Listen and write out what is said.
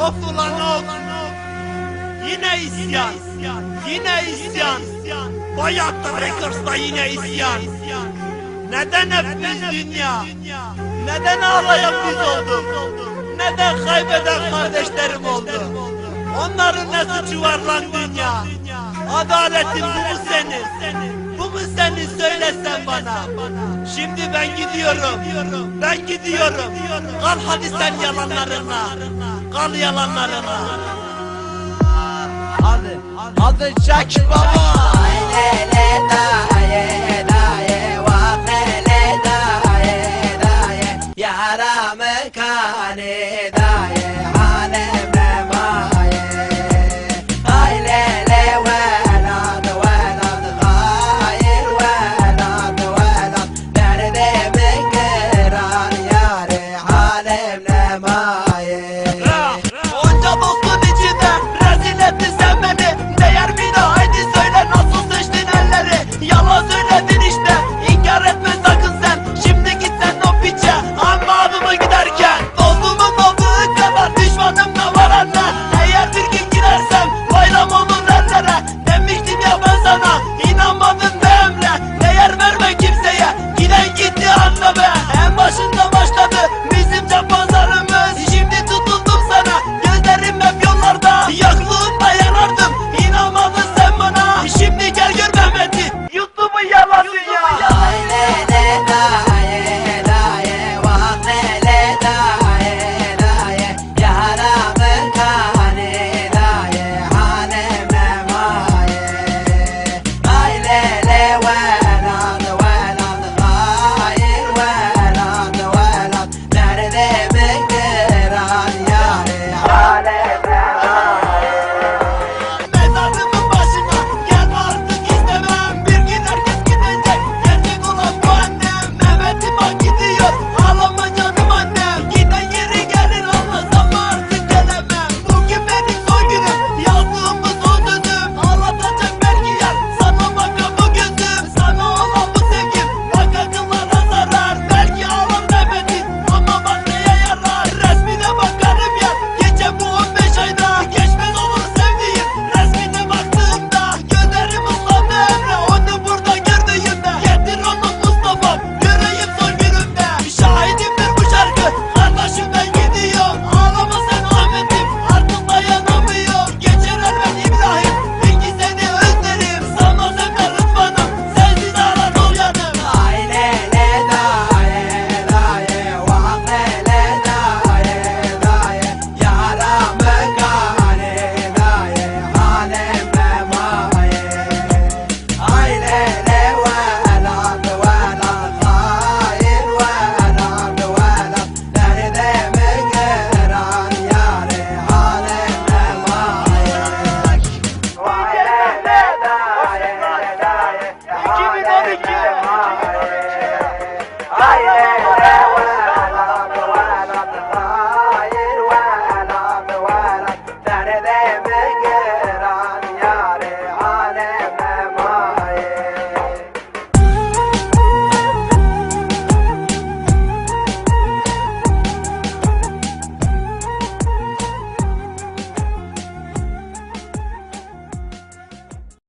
Of ulan of. Yine isyan. Yine isyan. Bayat Records'da yine isyan. Neden hep biz dünya? Neden ağlayan biz oldum? Neden kaybeden kardeşlerim oldu? Onların ne suçu var lan dünya? Adaletin bu mu senin? Neredenseniz söylesen bana. Şimdi ben gidiyorum. Ben gidiyorum. Kal hadi sen yalanlarına. Kal yalanlarına. Hadi, hadi çek baba. Ya haram kane daya